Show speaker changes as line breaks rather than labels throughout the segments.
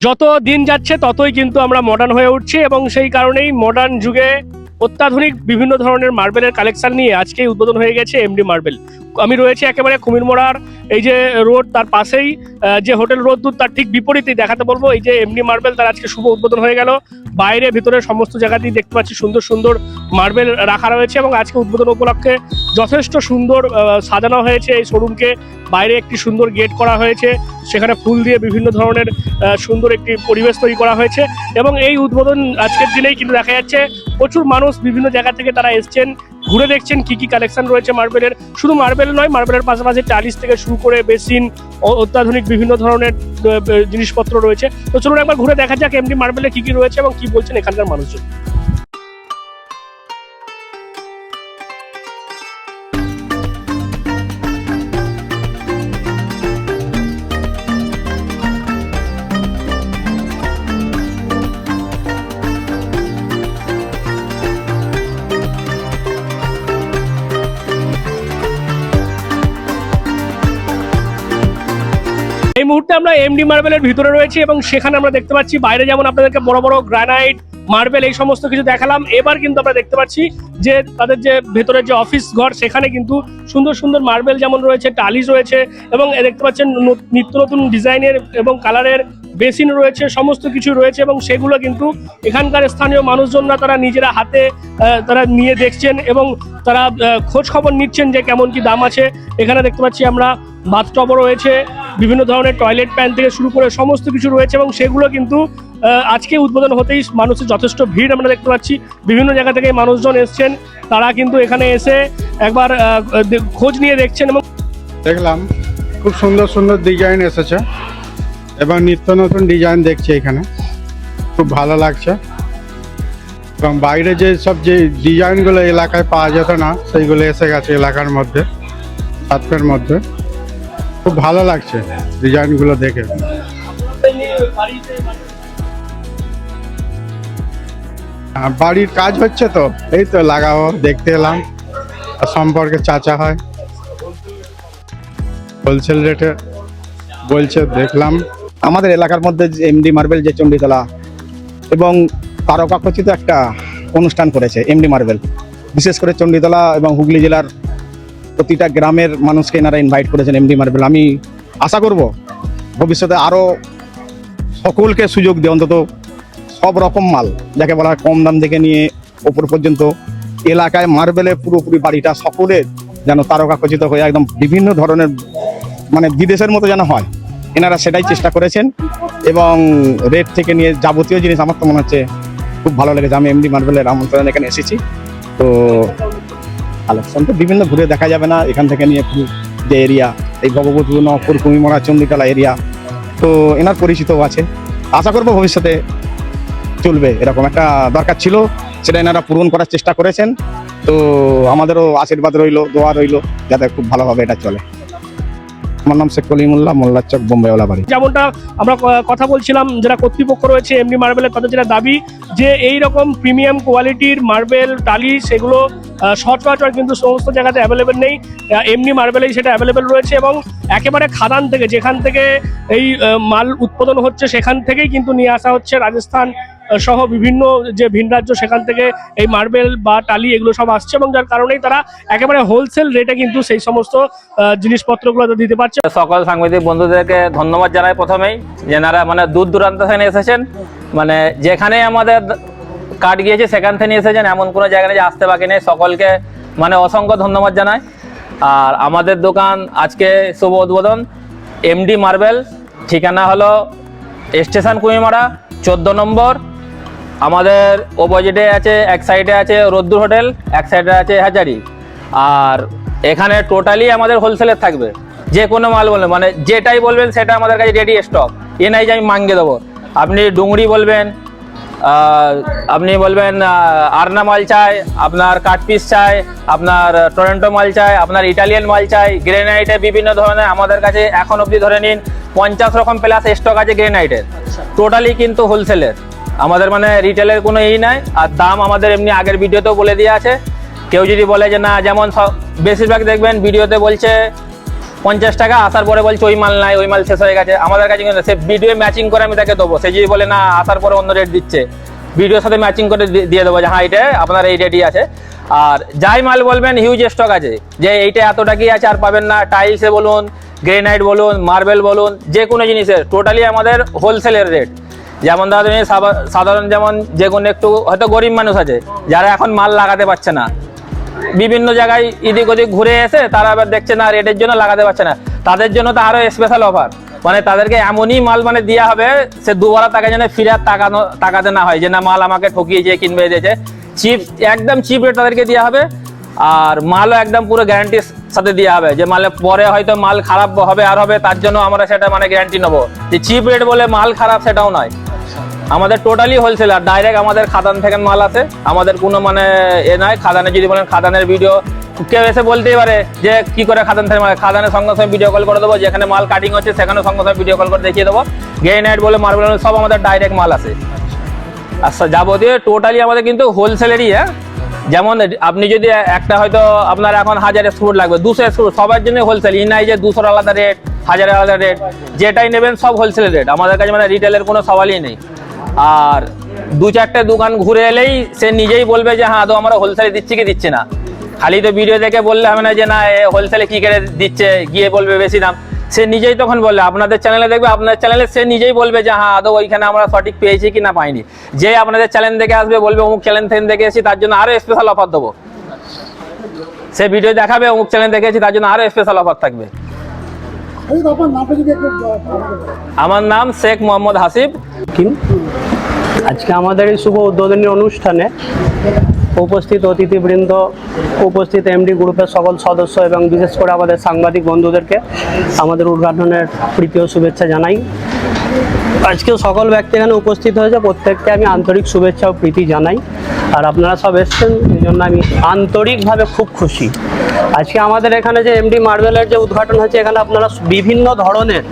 যত দিন যাচ্ছে ততই কিন্তু আমরা মডার্ন হয়ে উঠছি এবং সেই কারণেই মডার্ন যুগে অত্যাধুনিক বিভিন্ন ধরনের মার্বেলের কালেকশন নিয়ে আজকেই উদ্বোধন হয়ে গেছে এমডি মার্বেল। আমি রয়েছে একেবারে কুমিরমোড়ার এই যে রোড তার পাশেই যে হোটেল রোদ তার ঠিক বিপরীতেই দেখাতে বলব, এই যে এমডি মার্বেল তার আজকে শুভ উদ্বোধন হয়ে গেল। বাইরে ভিতরে সমস্ত জায়গাতেই দেখতে পাচ্ছি সুন্দর সুন্দর মার্বেল রাখা রয়েছে এবং আজকে উদ্বোধন উপলক্ষে যথেষ্ট সুন্দর সাজানো হয়েছে এই শোরুমকে। বাইরে একটি সুন্দর গেট করা হয়েছে, সেখানে ফুল দিয়ে বিভিন্ন ধরনের সুন্দর একটি পরিবেশ তৈরি করা হয়েছে এবং এই উদ্বোধন আজকের দিনেই কিন্তু দেখা যাচ্ছে। প্রচুর মানুষ বিভিন্ন জায়গা থেকে তারা এসছেন, ঘুরে দেখছেন কি কি কালেকশন রয়েছে মার্বেলের শুধু মার্বেল নয় মার্বেলের পাশাপাশি টালিশ থেকে শুরু করে বেসিন অত্যাধুনিক বিভিন্ন ধরনের জিনিসপত্র রয়েছে। তো চলুন একবার ঘুরে দেখা যাক, এমডি মার্বেলে কি কি রয়েছে এবং কি বলছেন এখানকার মানুষজন। এই মুহূর্তে আমরা এমডি মার্বেলের ভিতরে রয়েছি এবং সেখানে আমরা দেখতে পাচ্ছি বাইরে যেমন আপনাদেরকে বড় বড় গ্রানাইট মার্বেল এই সমস্ত কিছু দেখালাম। এবার কিন্তু আমরা দেখতে পাচ্ছি যে তাদের যে ভেতরের যে অফিস ঘর, সেখানে কিন্তু সুন্দর সুন্দর মার্বেল যেমন রয়েছে টালিস রয়েছে এবং দেখতে পাচ্ছেন নিত্য নতুন ডিজাইনের এবং কালারের বেসিন রয়েছে, সমস্ত কিছু রয়েছে এবং সেগুলো কিন্তু এখানকার স্থানীয় মানুষজনরা তারা নিজেরা হাতে তারা নিয়ে দেখছেন এবং তারা খোঁজ খবর নিচ্ছেন যে কেমন কি দাম আছে। এখানে দেখতে পাচ্ছি আমরা বাথটবও রয়েছে। বিভিন্ন ধরনের টয়লেট প্যান থেকে শুরু করে সমস্ত কিছু রয়েছে এবং সেগুলো কিন্তু আজকে উদ্বোধন হতেই মানুষের যথেষ্ট ভিড় আমরা দেখতে পাচ্ছি। বিভিন্ন জায়গা থেকে মানুষজন এসছেন, তারা কিন্তু এখানে এসে একবার খোঁজ নিয়ে দেখছেন এবং
দেখলাম, খুব সুন্দর সুন্দর ডিজাইন এসেছে এবং নিত্য নতুন ডিজাইন দেখছি এখানে, খুব ভালো লাগছে। এবং বাইরে যে সব যে ডিজাইনগুলো এলাকায় পাওয়া যেত না, সেইগুলো এসে গেছে এলাকার মধ্যে সাতপের মধ্যে। খুব ভালো লাগছে ডিজাইনগুলো দেখে। বাড়ির কাজ হচ্ছে তো, এই তো লাগাবো, দেখতে এলাম। সম্পর্কে চাচা হয়। হোলসেল রেটে বলছে, দেখলাম।
আমাদের এলাকার মধ্যে এমডি মার্বেল যে চণ্ডীতলা এবং তারকাখচিত একটা অনুষ্ঠান করেছে এমডি মার্বেল বিশেষ করে চণ্ডীতলা এবং হুগলি জেলার প্রতিটা গ্রামের মানুষকে এনারা ইনভাইট করেছেন এমডি মার্বেল আমি আশা করব ভবিষ্যতে আরও সকলকে সুযোগ দিয়ে অন্তত সব রকম মাল, যাকে বলা কম দাম থেকে নিয়ে ওপর পর্যন্ত এলাকায় মার্বেলে পুরোপুরি বাড়িটা সকলের যেন তারকাখচিত হয়ে একদম বিভিন্ন ধরনের মানে বিদেশের মতো যেন হয়। এনারা সেটাই চেষ্টা করেছেন এবং রেট থেকে নিয়ে যাবতীয় জিনিস আমার তো মনে হচ্ছে খুব ভালো লেগেছে। আমি এমডি মার্বেলের আমন্ত্রণ এখানে এসেছি। তো কালেকশন তো বিভিন্ন ঘুরে দেখা যাবে না এখান থেকে নিয়ে পুরো যে এরিয়া এই ভগবতী নপুর কুমিমরা চণ্ডীতলা এরিয়া তো এনার পরিচিতও আছে। আশা করব ভবিষ্যতে চলবে, এরকম একটা দরকার ছিল, সেটা এনারা পূরণ করার চেষ্টা করেছেন। তো আমাদেরও আশীর্বাদ রইল, দোয়া রইল, যাতে খুব ভালোভাবে এটা চলে। আমার নাম শেখ কলিমুল্লাহ মোল্লা চক বোম্বেওয়ালা বাড়ি।
যেমনটা আমরা কথা বলছিলাম, যারা কর্তৃপক্ষ রয়েছে এমনি মার্বেলের তাদের যেটা দাবি যে এই রকম প্রিমিয়াম কোয়ালিটির মার্বেল টালি, সেগুলো সচরাচর কিন্তু সমস্ত জায়গাতে অ্যাভেলেবেল নেই। এমনি মার্বেলেই সেটা অ্যাভেলেবেল রয়েছে এবং একেবারে খাদান থেকে, যেখান থেকে এই মাল উৎপাদন হচ্ছে, সেখান থেকেই কিন্তু নিয়ে আসা হচ্ছে রাজস্থান সহ বিভিন্ন যে ভিন রাজ্য সেখান থেকে এই মার্বেল বা টালি এগুলো সব আসছে এবং যার কারণেই তারা একেবারে হোলসেল রেটে কিন্তু সেই সমস্ত জিনিসপত্রগুলো দিতে পারছে।
সকল সাংবাদিক বন্ধুদেরকে ধন্যবাদ জানাই প্রথমেই, যেনারা মানে দূর দূরান্ত থেকে এসেছেন। মানে যেখানে আমাদের কাট গিয়েছে সেখান থেকে এসেছেন, এমন কোনো জায়গা নেই যে আসতে বাকি নেই। সকলকে মানে অসংখ্য ধন্যবাদ জানাই। আর আমাদের দোকান আজকে শুভ উদ্বোধন এমডি মার্বেল ঠিকানা হলো স্টেশন কুমিমারা চোদ্দ নম্বর আমাদের অপোজিটে আছে এক সাইডে আছে রোদ্দুর হোটেল এক সাইডে আছে হাজারি। আর এখানে টোটালি আমাদের হোলসেলের থাকবে। যে কোনো মাল বলবেন মানে যেটাই বলবেন সেটা আমাদের কাছে রেডি স্টক এ নাই যে আমি মাঙ্গে দেবো। আপনি ডুংরি বলবেন আপনি বলবেন আরনা মাল চাই আপনার কাঠপিস চাই আপনার টরেন্টো মাল চাই আপনার ইটালিয়ান মাল চাই গ্রেনাইটে বিভিন্ন ধরনের আমাদের কাছে এখন অবধি ধরে নিন পঞ্চাশ রকম প্লাস স্টক আছে গ্রেনাইটের। টোটালি কিন্তু হোলসেলের আমাদের মানে রিটেলের কোনো ই নাই। আর দাম আমাদের এমনি আগের ভিডিওতেও বলে দেওয়া আছে। কেউ যদি বলে যে, না, যেমন বেশিরভাগ দেখবেন ভিডিওতে বলছে, পঞ্চাশ টাকা আসার পরে বলছে, ওই মাল নাই, ওই মাল শেষ হয়ে গেছে। আমাদের কাছে কিন্তু সে ভিডিও ম্যাচিং করে আমি তাকে দেবো। সে যদি বলে, না, আসার পরে অন্য রেট দিচ্ছে। ভিডিওর সাথে ম্যাচিং করে দিয়ে দেবো যে হ্যাঁ এটা আপনার এই রেটই আছে। আর যাই মাল বলবেন হিউজ স্টক আছে। যে, এইটা এতটা কি আছে, আর পাবেন না? টাইলসে বলুন গ্রেনাইট বলুন মার্বেল বলুন, যে কোনো জিনিসের টোটালি আমাদের হোলসেলের রেট যেমন ধরো তুমি সাধারণ যেমন যে কোনো একটু হয়তো গরিব মানুষ আছে, যারা এখন মাল লাগাতে পারছে না। বিভিন্ন জায়গায় এদিক ওদিক ঘুরে এসে তারা আবার দেখছে না রেটের জন্য লাগাতে পারছে না। তাদের জন্য তো আরও স্পেশাল অফার মানে তাদেরকে এমনই মাল মানে দেওয়া হবে, সে দুবার তাকে যেন ফিরে আর তাকানো তাকাতে না হয়, যে না মাল আমাকে ঠকিয়েছে, কিনবে, দিয়েছে। চিপ একদম চিপ রেট তাদেরকে দেওয়া হবে, আর মালও একদম পুরো গ্যারান্টির সাথে দেওয়া হবে, যে মালে পরে হয়তো মাল খারাপ হবে, আর হবে, তার জন্য আমরা সেটা মানে গ্যারান্টি নেব। যে চিপ রেট বলে মাল খারাপ সেটাও নয়। আমাদের টোটালি হোলসেলার ডাইরেক্ট আমাদের খাদান থেকে মাল আছে আমাদের কোনো মানে এ নয় খাদানে যদি বলেন খাদানের ভিডিও কেউ এসে বলতেই পারে যে কি করে খাদান থেকে মাল খাদানের সঙ্গে সঙ্গে ভিডিও কল করে দেবো, যেখানে মাল কাটিং হচ্ছে সেখানে সঙ্গে সঙ্গে ভিডিও কল করে দেখিয়ে দেবো। গে নাইট বলে মার্বেল সব আমাদের ডাইরেক্ট মাল আছে আচ্ছা যাবতীয় টোটালি আমাদের কিন্তু হোলসেলেরই হ্যাঁ? যেমন আপনি যদি একটা হয়তো আপনার এখন হাজার স্ক্রুট লাগবে, দুশো স্ক্রুট সবার জন্য হোলসেল ই নাই যে দুশোর আলাদা রেট হাজারের আলাদা রেট যেটাই নেবেন সব হোলসেল রেট আমাদের কাছে মানে রিটেলের কোনো সওয়ালই নেই। আর দু চারটে দোকান ঘুরে এলেই সে নিজেই বলবে যে হ্যাঁ তো আমরা হোলসেলে দিচ্ছি কি দিচ্ছি না? খালি তো ভিডিও দেখে বললে হবে না যে, না হোলসেলে কি করে দিচ্ছে, গিয়ে বলবে বেশি দাম। সে নিজেই তখন বললে, আপনাদের চ্যানেলে দেখবে আপনার চ্যানেলে সে নিজেই বলবে যে হ্যাঁ আদৌ ওইখানে আমরা সঠিক পেয়েছি কি না পাইনি। যে আপনাদের চ্যানেল দেখে আসবে, বলবে, অমুক চ্যানেল থেকে দেখে এসেছি, তার জন্য আরও স্পেশাল অফার দেবো। সে ভিডিও দেখাবে, অমুক চ্যানেল দেখেছি তার জন্য আরও স্পেশাল অফার থাকবে। আমার নাম শেখ মোহাম্মদ হাসিব।
আজকে আমাদের এই শুভ উদ্বোধনী অনুষ্ঠানে উপস্থিত অতিথিবৃন্দ উপস্থিত এমডি গ্রুপের সকল সদস্য এবং বিশেষ করে আমাদের সাংবাদিক বন্ধুদেরকে আমাদের উদ্ঘাটনের প্রীতি ও শুভেচ্ছা জানাই। আজকে সকল ব্যক্তি এখানে উপস্থিত হয়েছে প্রত্যেককে আমি আন্তরিক শুভেচ্ছা ও প্রীতি জানাই। আর আপনারা সব এসছেন, এই জন্য আমি আন্তরিকভাবে খুব খুশি। আজকে আমাদের এখানে যে এমডি মার্বেলের যে উদ্ঘাটন হয়েছে, এখানে আপনারা বিভিন্ন ধরনের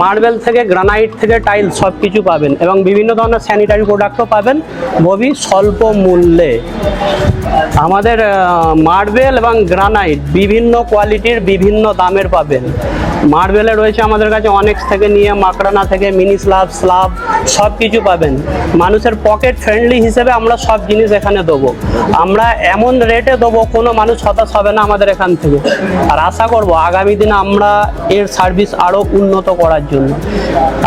মার্বেল থেকে, গ্রানাইট থেকে টাইল সব কিছু পাবেন এবং বিভিন্ন ধরনের স্যানিটারি প্রোডাক্টও পাবেন খুবই স্বল্প মূল্যে। আমাদের মার্বেল এবং গ্রানাইট বিভিন্ন কোয়ালিটির বিভিন্ন দামের পাবেন। মার্বেলে রয়েছে আমাদের কাছে অনেক্স থেকে নিয়ে, মাকড়ানা থেকে, মিনি স্ল্যাব স্ল্যাব সব কিছু পাবেন। মানুষের পকেট ফ্রেন্ডলি হিসেবে আমরা সব জিনিস এখানে দেবো। আমরা এমন রেটে দেবো, কোনো মানুষ হতাশ হবে না আমাদের এখান থেকে। আর আশা করব আগামী দিনে আমরা এর সার্ভিস আরও উন্নত করার জন্য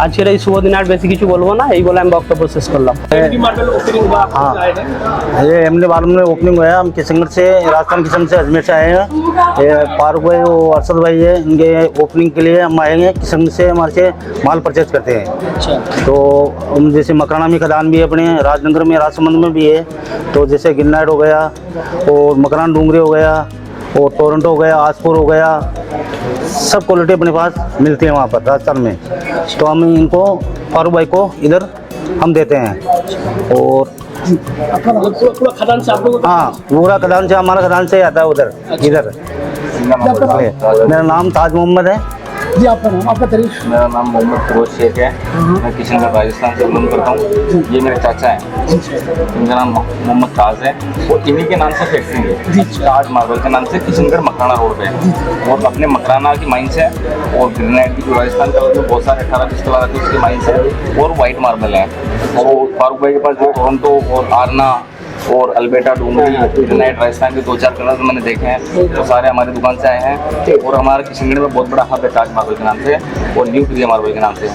আজকের এই শুভ দিনে আর বেশি কিছু বলবো না এই বলে আমি বক্তব্য শেষ করলাম
ये एमडी मालूम में ओपनिंग हुआ है हम किशनगढ़ से राजस्थान किशन से अजमेर से आए हैं ये फारूक भाई वो अरसद भाई है इनके ओपनिंग के लिए हम आएंगे किशनगढ़ से हमारे से माल परचेज करते हैं तो हम जैसे मकराना में खदान भी है अपने राजनगर में राजसमंद में भी है तो जैसे गिरनाइट हो गया और मकरान डूंगरी हो गया और टोरंटो हो गया आसपुर हो गया सब क्वालिटी अपने पास मिलती है वहाँ पर, राजस्थान में। तो हम इनको, फारूक भाई को इधर हम देते हैं। और हाँ पूरा खदान से, हमारा खदान से आता है उधर, इधर। मेरा नाम ताज मोहम्मद है।
जी आपका नाम आपका तारीफ़
मेरा नाम मोहम्मद फिरोज शेख है। मैं किशनगढ़ राजस्थान से बिलोंग करता हूँ। ये मेरे चाचा हैं। इनका नाम मोहम्मद ताज है। और इन्हीं के नाम से फैक्ट्री है ताज मार्बल के नाम से किशनगढ़ मकराना रोड पे है। और अपने मकराना की माइंस है और ग्रेनाइट की जो राजस्थान का बहुत सारे अठारह बीस आते उसकी माइंस है और वाइट मार्बल है। और फारूक भाई के पास जो टोरंटो और आरना और अल्बेटा डूंगरी ग्रेनाइट राजस्थान के दो चार कलर मैंने देखे हैं तो सारे हमारी दुकान से आए हैं। और हमारे किशनगढ़ में बहुत बड़ा हब है ताज मार्बल के नाम से और न्यू प्रिया मार्बल के नाम से।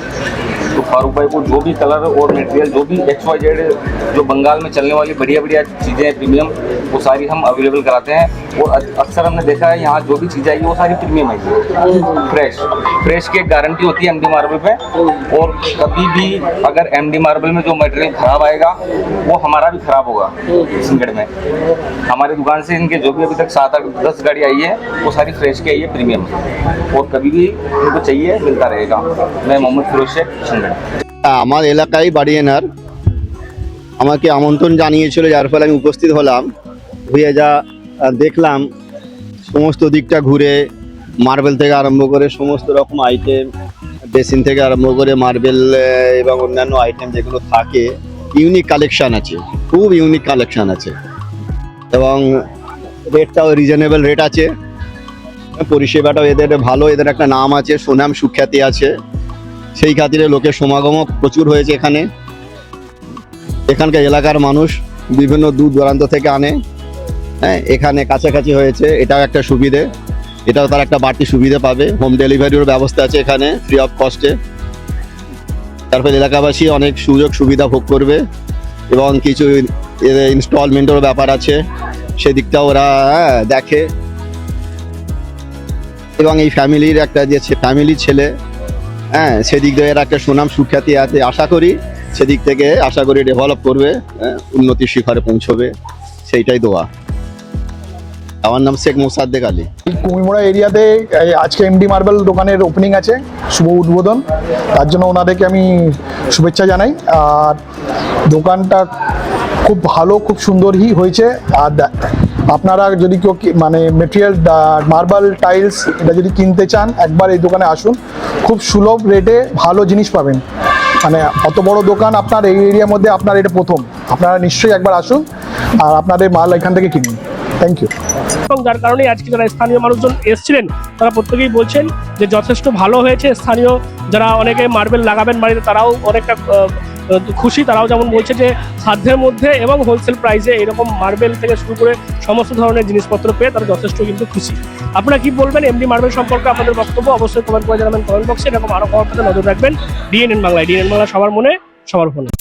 तो फारूक भाई को जो भी कलर और मटेरियल जो भी एक्स वाई जेड जो बंगाल में चलने वाली बढ़िया बढ़िया चीज़ें हैं प्रीमियम वो सारी हम अवेलेबल कराते हैं। और अक्सर हमने देखा है, यहाँ जो भी चीज़ें आएगी वो सारी प्रीमियम आएगी फ्रेश फ्रेश की एक गारंटी होती है एमडी मार्बल पे। और कभी भी अगर एमडी मार्बल में जो मटेरियल खराब आएगा, वो हमारा भी खराब होगा सिंगड़ में। हमारी दुकान से इनके जो भी अभी तक सात आठ, दस गाड़ी आई है, वो सारी फ्रेश की आई है प्रीमियम और कभी भी इनको चाहिए, मिलता रहेगा। मैं मोहम्मद फिरोज शेख করলেন
আমার এলাকায় বাড়ি এনার। আমাকে আমন্ত্রণ জানিয়েছিল, যার ফলে আমি উপস্থিত হলাম। ঘুরে যা দেখলাম, সমস্ত দিকটা ঘুরে, মার্বেল থেকে আরম্ভ করে সমস্ত রকম আইটেম বেসিন থেকে আরম্ভ করে মার্বেল এবং অন্যান্য আইটেম যেগুলো থাকে ইউনিক কালেকশান আছে, খুব ইউনিক কালেকশান আছে। এবং রেটটাও রিজনেবল রেট আছে, পরিষেবাটাও এদের ভালো, এদের একটা নাম আছে, সুনাম সুখ্যাতি আছে। সেই খাতিরে লোকের সমাগমও প্রচুর হয়েছে এখানে। এখানকার এলাকার মানুষ বিভিন্ন দূর দূরান্ত থেকে আনে। হ্যাঁ এখানে কাছাকাছি হয়েছে এটাও একটা সুবিধে। এটাও তার একটা বাড়তি সুবিধা পাবে। হোম ডেলিভারির ব্যবস্থা আছে এখানে ফ্রি অফ কস্টে তারপর এলাকাবাসী অনেক সুযোগ সুবিধা ভোগ করবে এবং কিছু ইনস্টলমেন্টেরও ব্যাপার আছে। সেদিকটা ওরা হ্যাঁ, দেখে। এবং এই ফ্যামিলির একটা যে ফ্যামিলি ছেলে হ্যাঁ সেদিক দিয়ে এর একটা সুনাম সুখ্যাতি আছে আশা করি সেদিক থেকে আশা করি ডেভেলপ করবে হ্যাঁ, উন্নতির শিখরে পৌঁছবে সেইটাই দোয়া। আমার নাম শেখ মোসাদ্দেক আলী।
এই কুমিরমোড়া এরিয়াতে আজকে এমডি মার্বেল দোকানের ওপেনিং আছে শুভ উদ্বোধন। তার জন্য ওনাদেরকে আমি শুভেচ্ছা জানাই। আর দোকানটা খুব ভালো খুব সুন্দরই হয়েছে। আর আপনারা যদি কেউ মানে মেটেরিয়াল মার্বেল টাইলস এটা যদি কিনতে চান, একবার এই দোকানে আসুন। খুব সুলভ রেটে ভালো জিনিস পাবেন। মানে অত বড় দোকান আপনার এই এরিয়ার মধ্যে আপনার এটা প্রথম। আপনারা নিশ্চয়ই একবার আসুন আর আপনাদের মাল এখান থেকে কিনুন। থ্যাংক ইউ
এবং যার কারণে আজকে যারা স্থানীয় মানুষজন এসেছিলেন, তারা প্রত্যেকেই বলছেন যে যথেষ্ট ভালো হয়েছে। স্থানীয় যারা অনেকে মার্বেল লাগাবেন বাড়িতে, তারাও অনেকটা খুশি, তারাও যেমন বলছে যে সাধ্যের মধ্যে এবং হোলসেল প্রাইসে এরকম মার্বেল থেকে শুরু করে সমস্ত ধরনের জিনিসপত্র পেয়ে তারা যথেষ্ট কিন্তু খুশি। আপনারা কি বলবেন এমডি মার্বেল সম্পর্কে আপনাদের বক্তব্য? অবশ্যই কমেন্ট করে জানাবেন কমেন্ট বক্সে এরকম আরও খবর নজর রাখবেন। ডিএনএন বাংলায় ডিএনএন বাংলা সবার মনে, সবার ফোনে।